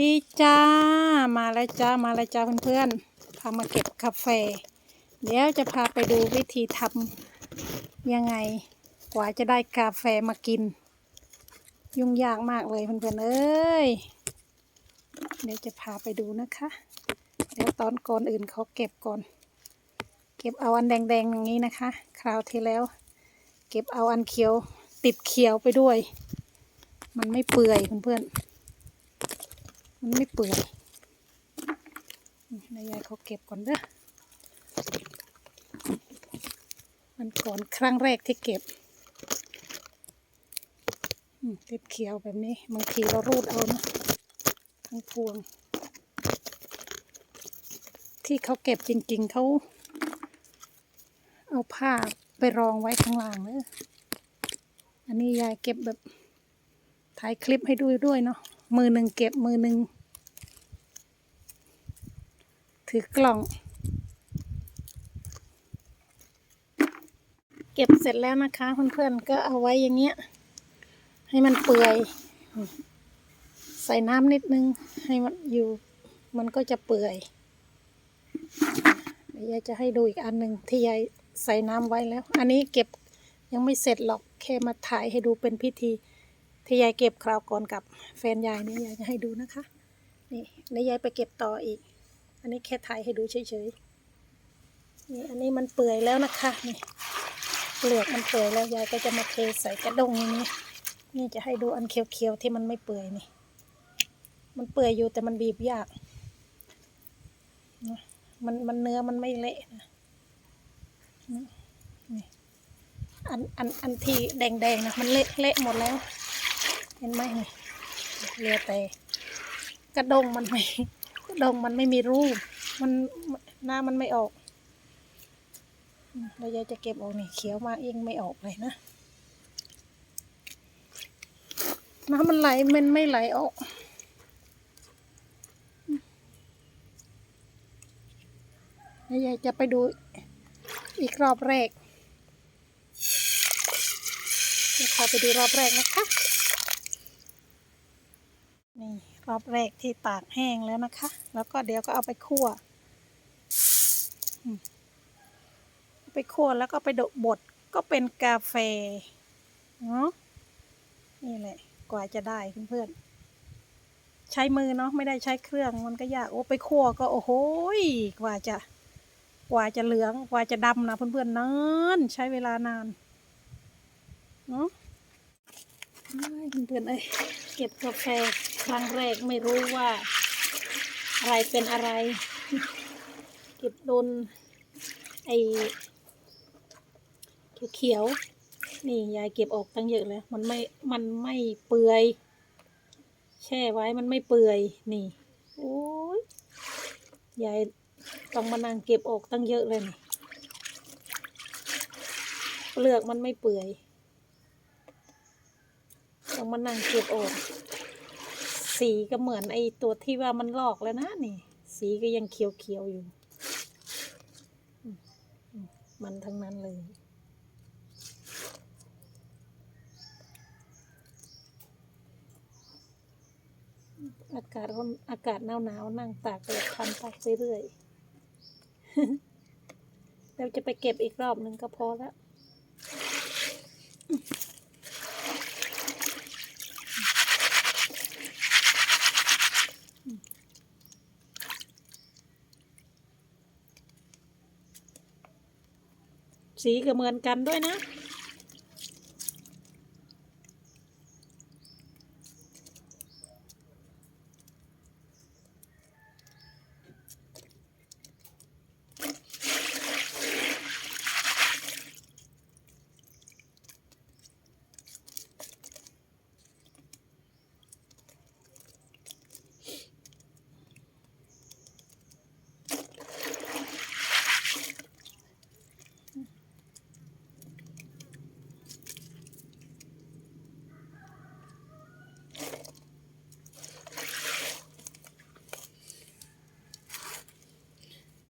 ดีจ้า มาแล้วจ้า มาแล้วจ้าเพื่อนๆพามาเก็บกาแฟ เดี๋ยวจะพาไปดูวิธีทำยังไง กว่าจะได้กาแฟมากิน ยุ่งยากมากเลยเพื่อนๆเอ้ย เดี๋ยวจะพาไปดูนะคะ เดี๋ยวตอนก่อนอื่นเขาเก็บก่อน เก็บเอาอันแดงๆอย่างนี้นะคะ คราวที่แล้ว เก็บเอาอันเขียวติดเขียวไปด้วย มันไม่เปื่อยเพื่อนๆ มันไม่เปื่อยนายยายเขาเก็บก่อนเด้อมันก่อนครั้งแรกที่เก็บอืมติดเขียวแบบนี้บางทีเรารูดเอานะทั้งพวง ที่เขาเก็บจริง ๆเขาเอาผ้าไปรองไว้ข้างล่างเลยอันนี้ยายเก็บแบบถ่ายคลิปให้ดูด้วยเนาะ มือหนึ่งเก็บมือหนึ่งถือกล่อง เก็บเสร็จแล้วนะคะเพื่อนๆก็เอาไว้อย่างเงี้ย ให้มันเปื่อย ใส่น้ำนิดนึง ให้มันอยู่มันก็จะเปื่อยเดี๋ยวยายจะให้ดูอีกอันหนึ่งที่ยายใส่น้ำไว้แล้ว อันนี้เก็บยังไม่เสร็จหรอกแค่มาถ่ายให้ดูเป็นพิธี ที่ยายเก็บคราวก่อนกับแฟนยายนี่ยายจะให้ดูนะคะ นี่แล้วยายไปเก็บต่ออีก อันนี้แค่ถ่ายให้ดูเฉยๆนี่อันนี้มันเปื่อยแล้วนะคะนี่เปลือกมันเปื่อยแล้วยายก็จะมาเทใส่กระดงอย่างนี้นี่จะให้ดูอันเขียวๆที่มันไม่เปื่อยนี่ มันเปื่อยอยู่แต่มันบีบยากนะมันมันเนื้อมันไม่เละนะนี่อันอันอันที่แดงๆนะมันเละเละหมดแล้ว เห็นไหมเหลือแต่กระดงมันไม่กระดงมันไม่มีรูป มันหน้ามันไม่ออกอืมแล้วยายจะเก็บออกนี่เขียวมากยิ่งไม่ออกเลยนะน้ำมันไหลมันไม่ไหลออกแล้วยายจะไปดูอีกรอบแรกเดี๋ยวพาไปดูรอบแรกนะคะ รอบแรกที่ตากแห้งแล้วนะคะ แล้วก็เดี๋ยวก็เอาไปคั่ว ไปคั่วแล้วก็ไปดบดก็เป็นกาแฟเนาะนี่แหละ กว่าจะได้เพื่อนๆใช้มือเนาะไม่ได้ใช้เครื่องมันก็ยากโอ้ไปคั่วก็โอ้โหกว่าจะ กว่าจะเหลืองกว่าจะดำนะเพื่อนๆนานใช้เวลานานเนาะเพื่อนๆเอ้ยเก็บกาแฟ ครั้งแรกไม่รู้ว่า อะไรเป็นอะไร เก็บโดนไอเขียวๆนี่ยายเก็บออกตั้งเยอะเลยมันไม่มันไม่เปื่อย แช่ไว้มันไม่เปื่อยนี่โอ้ยยายต้องมานั่งเก็บออกตั้งเยอะเลยนี่เปลือกมันไม่เปื่อยต้องมานั่งเก็บออก สีก็เหมือนไอตัวที่ว่ามันลอกแล้วนะนี่ สีก็ยังเขียวๆอยู่ มันทั้งนั้นเลยอากาศร้อนอากาศหนาวหนาวนั่งตากแดดทำไปเรื่อยๆเราจะไปเก็บอีกรอบหนึ่งก็พอแล้ว สีก็เหมือนกันด้วยนะ